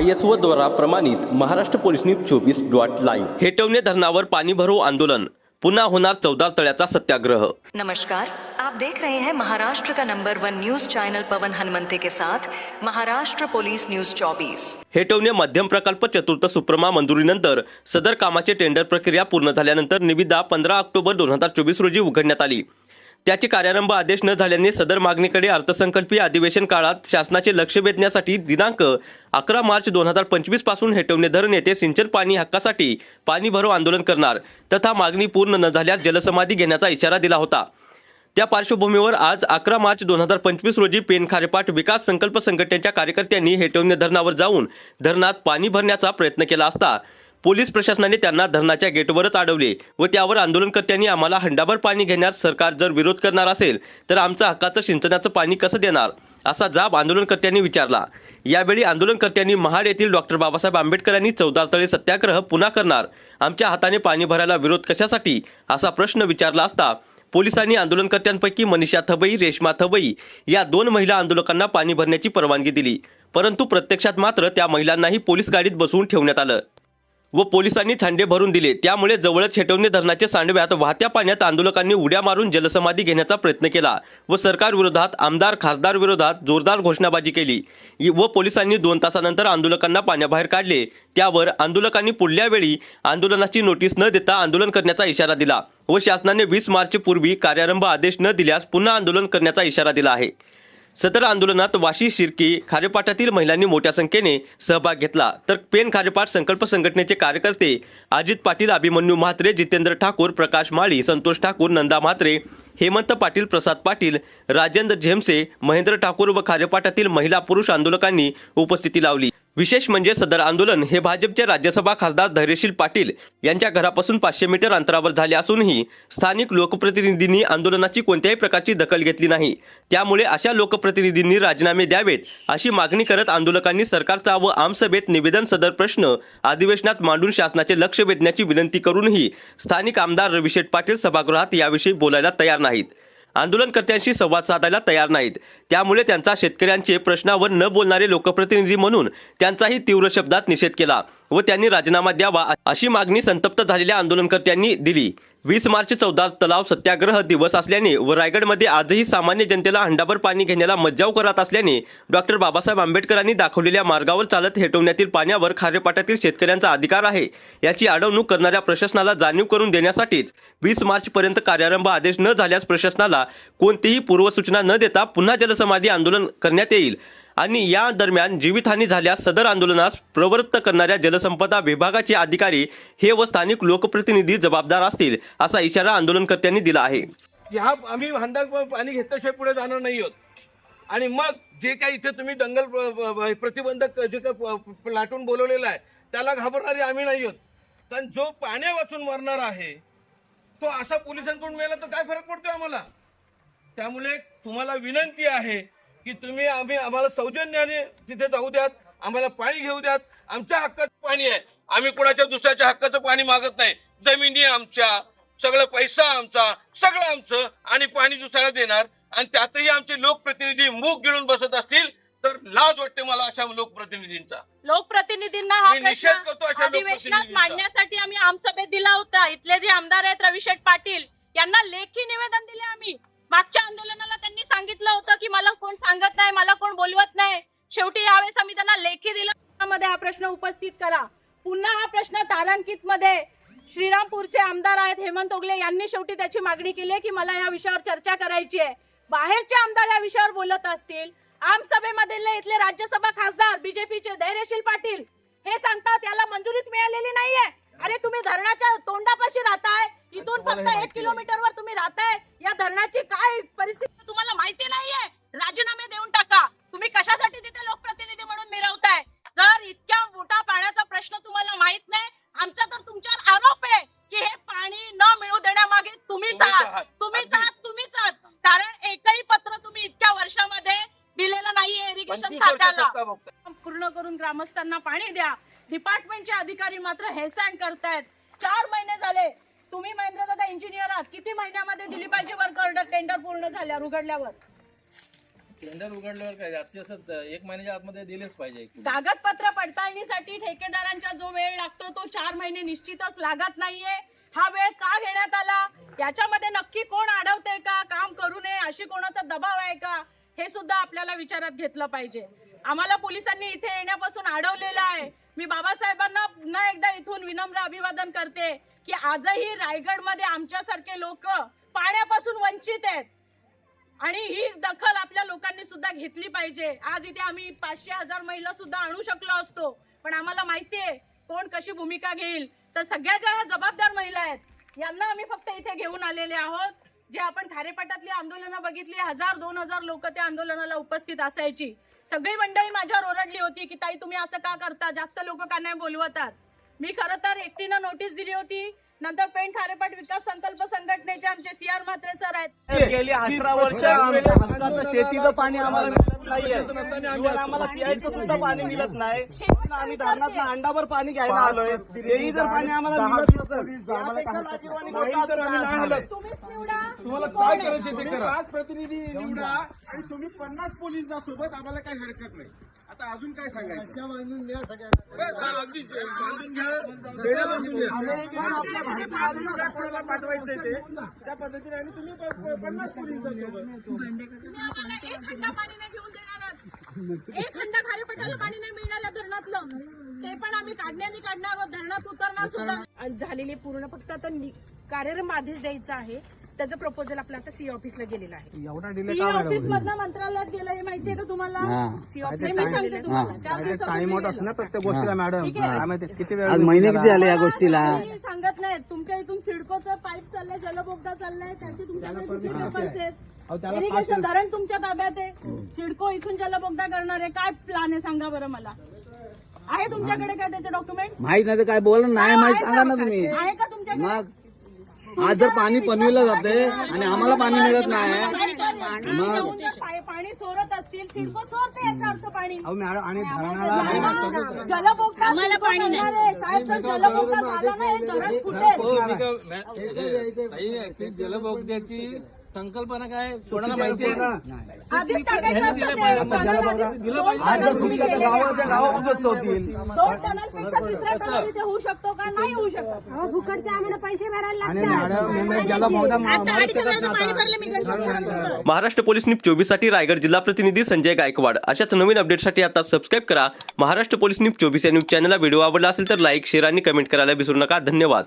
I S O द्वारा प्रमाणित Maharashtra police news चोवीस डॉट लाईव्ह. हेटवणे धरणावर पाणी भरो आंदोलन. पुन्हा होणार चौदार तळ्याचा सत्याग्रह. नमस्कार आप देख रहे हैं महाराष्ट्र का number one news channel Pawan Hanumante के साथ महाराष्ट्र पुलिस न्यूज 24 हेटवणे मध्यम प्रकल्प चतुर्थ सुप्रमा मंजुरीनंतर सदर कामाची टेंडर प्रक्रिया पूर्ण झाल्यानंतर निविदा पंधरा ऑक्टोबर दोन हजार चोवीस रोजी उघडण्यात आली. त्याचे कार्यारंभ आदेश न झाल्याने सदर मागणीकडे अर्थसंकल्पीय अधिवेशन काळात शासनाचे लक्ष वेधण्यासाठी दिनांक अकरा मार्च दोन हजार पंचवीसपासून हेटवणे धरण येथे सिंचन पाणी हक्कासाठी पाणी भरो आंदोलन करणार तथा मागणी पूर्ण न झाल्यास जलसमाधी घेण्याचा इशारा दिला होता. त्या पार्श्वभूमीवर आज अकरा मार्च दोन हजार पंचवीस रोजी पेन खारेपाट विकास संकल्प संघटनेच्या कार्यकर्त्यांनी हेटवणे धरणावर जाऊन धरणात पाणी भरण्याचा प्रयत्न केला असता पोलीस प्रशासनाने त्यांना धरणाच्या गेटवरच अडवले व त्यावर आंदोलनकर्त्यांनी आम्हाला हंडाभर पाणी घेण्यास सरकार जर विरोध करणार असेल तर आमचं हक्काचं सिंचनाचं पाणी कसं देणार? असा जाब आंदोलनकर्त्यांनी विचारला. यावेळी आंदोलनकर्त्यांनी महाड येथील डॉक्टर बाबासाहेब आंबेडकरांनी चौदार तळे सत्याग्रह पुन्हा करणार. आमच्या हाताने पाणी भरायला विरोध कशासाठी? असा प्रश्न विचारला असता पोलिसांनी आंदोलनकर्त्यांपैकी मनीषा थबई रेश्मा थबई या दोन महिला आंदोलकांना पाणी भरण्याची परवानगी दिली. परंतु प्रत्यक्षात मात्र त्या महिलांनाही पोलीस गाडीत बसवून ठेवण्यात आलं. व पोलिसांनी छांडे भरून दिले. त्यामुळे जवळच छेटवणे धरणाच्या सांडव्यात वाहत्या पाण्यात आंदोलकांनी उड्या मारून जलसमाधी घेण्याचा प्रयत्न केला व सरकार विरोधात आमदार खासदार विरोधात जोरदार घोषणाबाजी केली. व पोलिसांनी दोन तासानंतर आंदोलकांना पाण्याबाहेर काढले. त्यावर आंदोलकांनी पुढल्या वेळी आंदोलनाची नोटीस न देता आंदोलन करण्याचा इशारा दिला व शासनाने वीस मार्च पूर्वी कार्यारंभ आदेश न दिल्यास पुन्हा आंदोलन करण्याचा इशारा दिला आहे. सदर आंदोलनात वाशी शिर्की खारेपाटातील महिलांनी मोठ्या संख्येने सहभाग घेतला. तर पेन खारेपाट संकल्प संघटनेचे कार्यकर्ते अजित पाटील अभिमन्यू म्हात्रे जितेंद्र ठाकूर प्रकाश माळी संतोष ठाकूर नंदा म्हात्रे हेमंत पाटील प्रसाद पाटील राजेंद्र झेमसे महेंद्र ठाकूर व खारेपाटातील महिला पुरुष आंदोलकांनी उपस्थिती लावली. विशेष म्हणजे सदर आंदोलन हे भाजपचे राज्यसभा खासदार धैर्यशील पाटील यांच्या घरापासून पाचशे मीटर अंतरावर झाले असूनही स्थानिक लोकप्रतिनिधींनी आंदोलनाची कोणत्याही प्रकारची दखल घेतली नाही. त्यामुळे अशा लोकप्रतिनिधींनी राजीनामे द्यावेत अशी मागणी करत आंदोलकांनी सरकारचा व आमसभेत निवेदन सदर प्रश्न अधिवेशनात मांडून शासनाचे लक्ष वेधण्याची विनंती करूनही स्थानिक आमदार रविशेठ पाटील सभागृहात याविषयी बोलायला तयार नाहीत. आंदोलनकर्त्यांशी संवाद साधायला तयार नाहीत. त्यामुळे त्यांचा शेतकऱ्यांचे प्रश्नावर न बोलणारे लोकप्रतिनिधी म्हणून त्यांचाही तीव्र शब्दात निषेध केला व त्यांनी राजीनामा द्यावा अशी मागणी संतप्त झालेल्या आंदोलनकर्त्यांनी दिली. वीस मार्च चौदा तलाव सत्याग्रह दिवस असल्याने व रायगडमध्ये आजही सामान्य जनतेला हंडाभर पाणी घेण्याला मज्जाव करत असल्याने डॉक्टर बाबासाहेब आंबेडकरांनी दाखवलेल्या मार्गावर चालत हेटवण्यातील पाण्यावर खारेपाटातील शेतकऱ्यांचा अधिकार आहे. याची अडवणूक करणाऱ्या प्रशासनाला जाणीव करून देण्यासाठीच वीस मार्च पर्यंत कार्यारंभ आदेश न झाल्यास प्रशासनाला कोणतीही पूर्वसूचना न देता पुन्हा जलसमाधी आंदोलन करण्यात येईल. आणि या दरम्यान जीवितहानी झाल्यास सदर आंदोलनास प्रवृत्त करणाऱ्या जलसंपदा विभागाचे अधिकारी हे व स्थानिक लोकप्रतिनिधी जबाबदार असतील असा इशारा आंदोलनकर्त्यांनी दिला आहे. ह्या आम्ही हंडा पाणी घेतल्याशिवाय पुढे जाणार नाही आहोत. आणि मग जे काही इथे तुम्ही दंगल प्रतिबंधक जे काही प- लाटून बोलवलेलं आहे त्याला घाबरणारे आम्ही नाही आहोत. कारण जो पाण्या वाचून मरणार आहे तो असा पोलिसांकडून मिळाला तर काय फरक पडतो आम्हाला? त्यामुळे तुम्हाला विनंती आहे की तुम्ही आम्ही आम्हाला सौजन्याने तिथे जाऊ द्यात आम्हाला पाणी घेऊ द्यात. आमच्या हक्काचं पाणी आहे. आम्ही कुणाच्या दुसऱ्याच्या हक्काचं पाणी मागत नाही. जमिनी आमच्या सगळं पैसा आमचा सगळं आमचं आणि पाणी दुसऱ्याला देणार. आणि त्यातही आमचे लोकप्रतिनिधी मूग गिळून बसत असतील तर लाज वाटते मला अशा लोकप्रतिनिधींचा. लोकप्रतिनिधींना हा मी निषेध करतो प्रश्न अशा अधिवेशनात लोकप्रतिनिधींचा. मांडण्यासाठी आम्ही आमसभेत दिला होता. इथले जे आमदार आहेत रविशेठ पाटील यांना लेखी निवेदन दिले आम्ही. मागच्या आंदोलनाला त्यांनी सांगितलं होतं की मला कोण सांगत नाही मला कोण बोलवत नाही. शेवटी यावेळेस आम्ही त्यांना लेखी दिलं. मध्ये हा प्रश्न उपस्थित करा. पुन्हा हा प्रश्न तारांकित मध्ये श्रीरामपूरचे आमदार आहेत हेमंत ओगले यांनी शेवटी त्याची मागणी केली आहे की मला या विषयावर चर्चा करायची आहे. बाहेरचे आमदार या विषयावर बोलत असतील आमसभेमधले इथले राज्यसभा खासदार बीजेपीचे धैर्यशील पाटील हे सांगतात याला मंजुरीच मिळालेली नाहीये. अरे तुम्ही धरणाच्या तोंडापाशी राहताय. इथून फक्त एक किलोमीटरवर तुम्ही राहताय. या धरणाची काय परिस्थिती तुम्हाला माहिती नाहीये. राजीनामे देऊन टाका. तुम्ही कशासाठी तिथे लोकप्रतिनिधी म्हणून मिरवताय? जर इतक्या मोठा पाण्याचा प्रश्न तुम्हाला माहीत नाही आमचा तर तुमच्यावर आरोप आहे की हे पाणी न मिळू देण्यामागे तुम्हीच तुम्हीच आहात. तुम्हीच. आहात तुम्हीच आहात. कारण एकही पत्र तुम्ही इतक्या वर्षामध्ये दिलेलं नाहीये इरिगेशन खात्याला. पूर्ण करून ग्रामस्थांना पाणी द्या. डिपार्टमेंटचे अधिकारी मात्र हेळसांड करतायत. चार महिने झाले. तुम्ही महेंद्र दादा इंजिनियर आहात किती महिन्यामध्ये दिली पाहिजे वर्क ऑर्डर टेंडर पूर्ण झाल्यावर उघडल्यावर. टेंडर उघडल्यावर काय जास्तीत जास्त एक महिन्याच्या आतमध्ये दिलेच पाहिजे. कागदपत्र पडताळणीसाठी ठेकेदारांचा जो वेळ लागतो तो चार महिने निश्चितच लागत नाहीये. हा वेळ का घेण्यात आला? याच्यामध्ये नक्की कोण अडवते का? काम करू नये अशी कोणाचा दबाव आहे का? हे सुद्धा आपल्याला विचारात घेतलं पाहिजे. आम्हाला पोलिसांनी इथे येण्यापासून अडवलेलं आहे. मी बाबासाहेबांना पुन्हा एकदा इथून विनम्र अभिवादन करते की आजही रायगडमध्ये आमच्यासारखे लोक पाण्यापासून वंचित आहेत. आणि ही दखल आपल्या लोकांनी सुद्धा घेतली पाहिजे. आज इथे आम्ही पाचशे हजार महिला सुद्धा आणू शकलो असतो. पण आम्हाला माहितीये कोण कशी भूमिका घेईल. तर सगळ्या ज्या ह्या जबाबदार महिला आहेत यांना आम्ही फक्त इथे घेऊन आलेले आहोत. जे आपण खारेपाटातली आंदोलनं बघितली हजार दोन हजार लोक त्या आंदोलनाला उपस्थित असायची. सगळी मंडळी माझ्यावर ओरडली होती की ताई तुम्ही असं का करता? जास्त लोक का नाही बोलवतात? मी खरं तर एकटीनं नोटीस दिली होती. नंतर पेंट खारेपाट विकास संकल्प संघटनेचे आमचे सी आर म्हात्रे सर आहेत. गेली अठरा वर्ष शेतीचं पाणी आम्हाला मिळत नाहीये आम्हाला प्यायचं सुद्धा पाणी मिळत नाही पण आम्ही धरणात अंडाभर पाणी घ्यायला आलोय तेही जर पाणी आम्हाला मिळत नसेल तुम्हाला काय करायचे ते करा पाच प्रतिनिधी निवडा आणि तुम्ही पन्नास पोलीस सोबत आम्हाला काही हरकत नाही आता अजून काय सांगायचं हा, अगदी बांधून घ्या बेड्या बांधून घ्या आपल्या भागात कोणाला पाठवायचंय ते त्या पद्धतीने आणि तुम्ही पन्नास पोलीस एक खंडा पाणी नाही देणार आहात. एक पाणी नाही मिळणार या धरणातलं ते पण आम्ही काढण्याने काढणार आहोत धरणात उतरणार सुद्धा. आणि झालेली पूर्ण फक्त आता नि- कार्यक्रम आधीच द्यायचा आहे. त्याचं प्रपोजल आपलं आता सी ऑफिसला गेलेलं आहे. सी ऑफिस मधनं मंत्रालयात गेलं हे माहितीये का तुम्हाला? सी हे मी सांगते तुम्हाला. चार दिवसापूर्वी गेलं. प्रत्येक गोष्टीला मॅडम. किती वेळ आज महिने किती झाले या गोष्टीला. सांगत नाहीत. तुमच्या इथून सिडकोचं पाईप चाललंय जलबोगदा चाललाय त्याची तुमच्याकडे किती पेपर्स आहेत? इरिगेशन धरण तुमच्या ताब्यात आहे. सिडको इथून जलबोगदा करणार आहे. काय प्लॅन आहे सांगा बरं मला. आहे तुमच्याकडे काय त्याचे डॉक्युमेंट माहीत नाही तर काय बोल नाही माहीत सांगा ना तुम्ही. आहे का तुमच्याकडे? मग आज जर पाणी पनविलं जाते आणि आम्हाला पाणी मिळत नाही. पाणी चोरत असतील सिडको चोरते याचा अर्थ पाणी. मॅडम आणि जलबोगदा आम्हाला पाणी नाही. साहेब जर जलबोगदा झाला नाही हे धरण फुटेल जलबोगद्याची संकल्पना काय कोणाला माहिती आहे? का आधीच टाकायचं असतं ते. टनल आधीच- दोन आज जर टनल तुमच्या त्या गावाच्या गावा उद्ध्वस्त होतील दोन टनलपेक्षा तिसरा टनल इथे होऊ शकतो का? नाही होऊ शकत. फुकटचे आम्हाला पैसे भरायला आणि मॅडम ज्याला महाराष्ट्र पोलीस न्यूज चोवीससाठी रायगड जिल्हा प्रतिनिधी संजय गायकवाड. अशाच नवीन अपडेटसाठी आता सबस्क्राईब करा. महाराष्ट्र पोलीस न्यूज चोवीस या न्यूज चॅनलला व्हिडिओ आवडला असेल तर लाईक शेअर आणि कमेंट करायला विसरू नका. धन्यवाद.